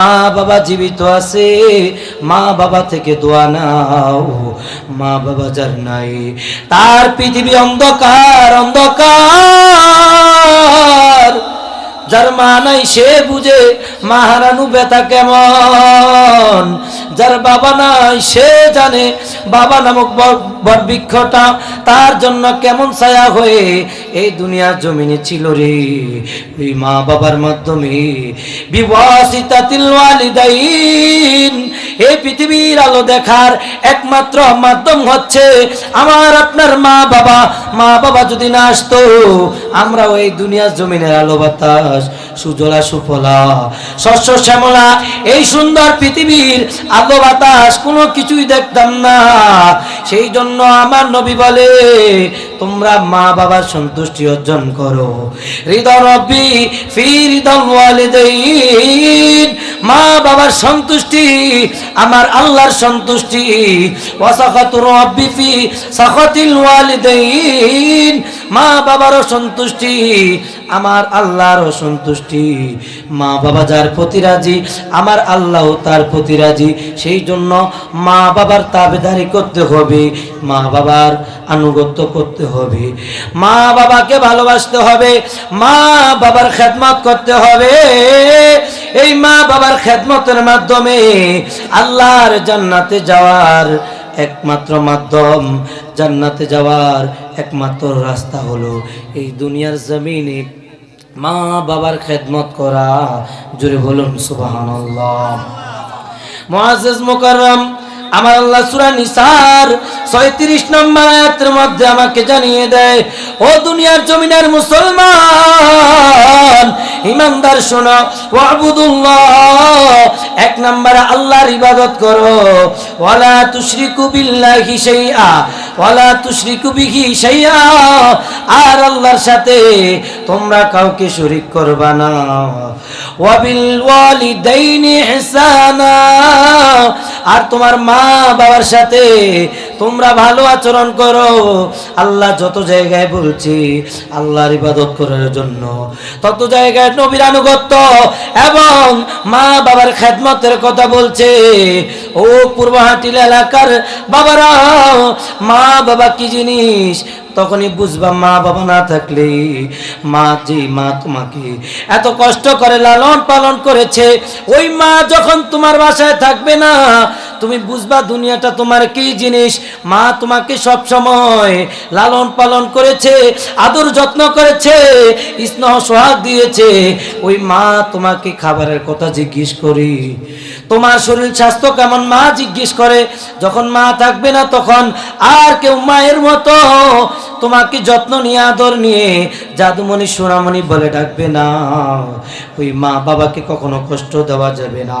মা বাবা জীবিত আছে, মা বাবা থেকে দোয়া নাও, মা বাবা যার নাই, তার পৃথিবী অন্ধকার অন্ধকার। যার মা নাই, সে বুঝে মাহারানু বেতা কেমন। যার বাবা নাই, সে জানে বাবা নামক বটবৃক্ষটা তার জন্য কেমন ছায়া হয়ে, এই দুনিয়ার জমিনে ছিল রে। মা বাবার মাধ্যমে বিবাসিতা ওয়ালিদাইন এই পৃথিবীর আলো দেখার একমাত্র মাধ্যম হচ্ছে আমার আপনার মা বাবা। মা বাবা যদি না আসতো আমরা ওই দুনিয়ার জমিনের আলো বাতাস, সুজলা সুফলা, শস্য শ্যামলা, এই সুন্দর পৃথিবীর আলো বাতাস কোনো কিছুই দেখতাম না। সেই জন্য আমার নবী বলে, তোমরা মা বাবার সন্তুষ্টি অর্জন করো। হৃদয় মা বাবার সন্তুষ্টি আমার আল্লাহর সন্তুষ্টি। মা বাবারও সন্তুষ্টি, আমার আল্লাহরও সন্তুষ্টি। মা বাবা যার প্রতি রাজি, আমার আল্লাহ তার প্রতি রাজি। সেই জন্য মা বাবার তাবেদারি করতে হবে, মা বাবার আনুগত্য করতে হবে। মা বাবাকে ভালোবাসতে হবে, মা বাবার খেদমত করতে হবে। এই মা বাবার খেদমতের মাধ্যমে আল্লাহর জান্নাতে যাওয়ার একমাত্র মাধ্যম, জান্নাতে যাওয়ার একমাত্র রাস্তা হলো এই দুনিয়ার জমিনে মা বাবার খেদমত করা। জোরে বলুন, সুবহানাল্লাহ। আমার আল্লাহ সূরা নিসার 36 নম্বর আয়াতের মধ্যে আমাকে জানিয়ে দেয়, ও দুনিয়ার জমিনের মুসলমান ইমানদার শোনো, ওয়াবুদুল্লাহ। এক নম্বরে আল্লাহর ইবাদত করো। ওয়ালা তুশরিকু বিল্লাহি শাইআ, ওয়ালা তুশরিকু বিহি শাইআ। আর আল্লাহর সাথে তোমরা কাউকে শরীক করবা না। ওয়াবিল ওয়ালিদাইনি ইহসানা। আর তোমার মা বাবার সাথে তোমরা ভালো আচরণ করো। আল্লাহ যত জায়গায় বলছি, আল্লাহর ইবাদত করার জন্য তত জায়গায় নবীর আনুগত্য এবং মা বাবার খেদমতের কথা বলছে। ও পূর্বহাটিল এলাকার বাবারা মা বাবা কি জিনিস? তখনই বুঝবা মা বাবা না থাকলে মা যে মা তোমাকে এত কষ্ট করে লালন পালন করেছে, ওই মা যখন তোমার বাসায় থাকবে না তুমি বুঝবা দুনিয়াটা তোমার কি জিনিস? মা তোমাকে সব সময় লালন পালন করেছে, আদর যত্ন করেছে, স্নেহ সোহাগ দিয়েছে। ওই মা তোমাকে খাবারের কথা জিজ্ঞেস করি। তোমার শরীর স্বাস্থ্য কেমন মা জিজ্ঞেস করে। যখন মা থাকবে না তখন আর কেউ মায়ের মতো তোমাকে যত্ন নিয়ে, আদর নিয়ে জাদুমণি, সোনামণি বলে ডাকবে না। ওই মা বাবাকে কখনো কষ্ট দেওয়া যাবে না।